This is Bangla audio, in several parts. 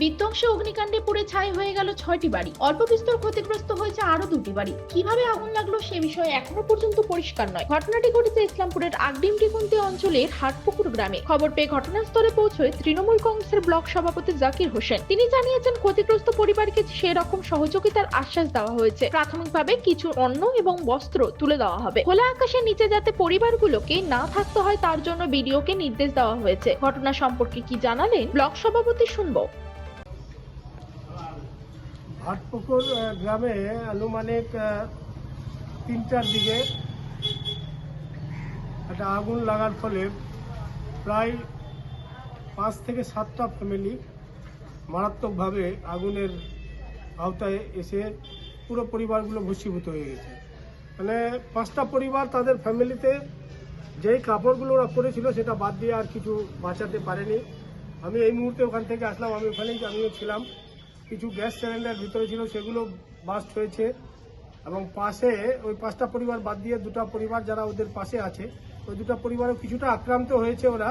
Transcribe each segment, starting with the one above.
বিধ্বংসী অগ্নিকাণ্ডে পুড়ে ছাই হয়ে গেল ছয়টি বাড়ি। অল্প বিস্তর ক্ষতিগ্রস্ত হয়েছে আরও দুটি বাড়ি। কীভাবে আগুন লাগল সে বিষয়ে এখনও পর্যন্ত পরিষ্কার নয়। ঘটনাটি ঘটেছে ইসলামপুরের আগডিমটিকুন্তি অঞ্চলের হাটপুকুর গ্রামে। খবর পেয়ে ঘটনাস্থলে পৌঁছয় তৃণমূল কংগ্রেসের ব্লক সভাপতি জাকির হোসেন। তিনি জানিয়েছেন, ক্ষতিগ্রস্ত পরিবারকে সেরকম সহযোগিতার আশ্বাস দেওয়া হয়েছে। প্রাথমিকভাবে কিছু অন্ন এবং বস্ত্র তুলে দেওয়া হবে। খোলা আকাশের নিচে যাতে পরিবারগুলোকে না থাকতে হয় তার জন্য বিডিওকে নির্দেশ দেওয়া হয়েছে। ঘটনা সম্পর্কে কি জানালেন ব্লক সভাপতি শুনব। ভাটপুকুর আহ, গ্রামে আনুমানিক তিনটার দিকে একটা আগুন লাগার ফলে প্রায় পাঁচ থেকে সাতটা ফ্যামিলি মারাত্মকভাবে আগুনের আওতায় এসে পুরো পরিবারগুলো ভস্মীভূত হয়ে গেছে। মানে পাঁচটা পরিবার তাদের ফ্যামিলিতে যেই কাপড়গুলো ওরা পরেছিল সেটা বাদ দিয়ে আর কিছু বাঁচাতে পারেনি। আমি এই মুহূর্তে ওখান থেকে আসলাম আমি ওখানেই আমিও ছিলাম। কিছু গ্যাস সিলিন্ডার ভিতরে ছিল, সেগুলো বাস্ট হয়েছে। এবং পাশে, ওই পাঁচটা পরিবার বাদ দিয়ে দুটো পরিবার যারা ওদের পাশে আছে, ওই দুটো পরিবারও কিছুটা আক্রান্ত হয়েছে ওরা।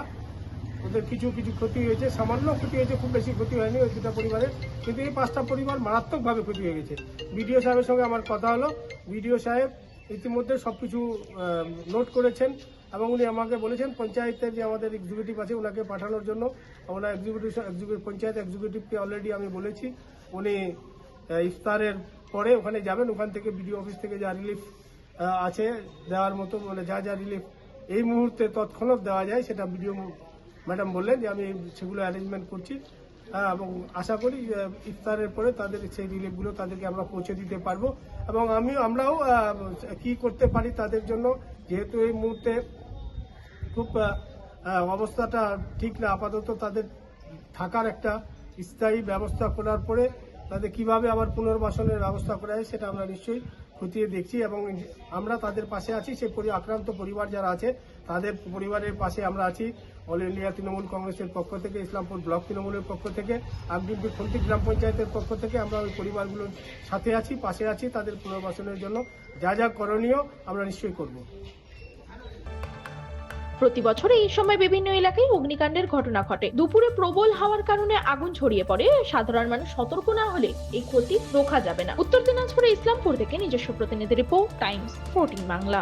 ওদের কিছু কিছু ক্ষতি হয়েছে, সামান্য ক্ষতি হয়েছে, খুব বেশি ক্ষতি হয়নি ওই দুটো পরিবারের। কিন্তু এই পাঁচটা পরিবার মারাত্মকভাবে ক্ষতি হয়ে গেছে। বিডিও সাহেবের সঙ্গে আমার কথা হলো। বিডিও সাহেব ইতিমধ্যে সব কিছু নোট করেছেন। এবং উনি আমাকে বলেছেন পঞ্চায়েতের যে আমাদের এক্সিকিউটিভ আছে ওনাকে পাঠানোর জন্য আমরা এক্সিকিউটিভ পঞ্চায়েত এক্সিকিউটিভকে অলরেডি আমি বলেছি উনি ইফতারের পরে ওখানে যাবেন ওখান থেকে বিডিও অফিস থেকে যা রিলিফ আছে দেওয়ার মতো মানে যা যা রিলিফ এই মুহূর্তে তৎক্ষণাৎ দেওয়া যায় সেটা বিডিও ম্যাডাম বললেন যে আমি সেগুলো অ্যারেঞ্জমেন্ট করছি। হ্যাঁ, এবং আশা করি ইফতারের পরে তাদের সেই রিলিফগুলো তাদেরকে আমরা পৌঁছে দিতে পারব। এবং আমি আমরাও কি করতে পারি তাদের জন্য যেহেতু এই মুহূর্তে খুব অবস্থাটা ঠিক না। আপাতত তাদের থাকার একটা স্থায়ী ব্যবস্থা করার পরে তাদের কীভাবে আবার পুনর্বাসনের ব্যবস্থা করা যায় সেটা আমরা নিশ্চয়ই খতিয়ে দেখছি এবং আমরা তাদের পাশে আছি। সেই আক্রান্ত পরিবার যারা আছে, তাদের পরিবারের পাশে আমরা আছি। অল ইন্ডিয়া তৃণমূল কংগ্রেসের পক্ষ থেকে, ইসলামপুর ব্লক তৃণমূলের পক্ষ থেকে আমডিপি খন্তি গ্রাম পঞ্চায়েতের পক্ষ থেকে আমরা ওই পরিবারগুলোর সাথে আছি, পাশে আছি তাদের পুনর্বাসনের জন্য। যা যা করণীয় আমরা নিশ্চয়ই করব। প্রতি বছর এই সময় বিভিন্ন এলাকায় অগ্নিকাণ্ডের ঘটনা ঘটে। দুপুরে প্রবল হওয়ার কারণে আগুন ছড়িয়ে পড়ে। সাধারণ মানুষ সতর্ক না হলে এই ক্ষতি রোখা যাবে না। উত্তর দিনাজপুরে ইসলামপুর থেকে নিজস্ব প্রতিনিধি রিপোর্ট, টাইমস, ফোরটিন বাংলা।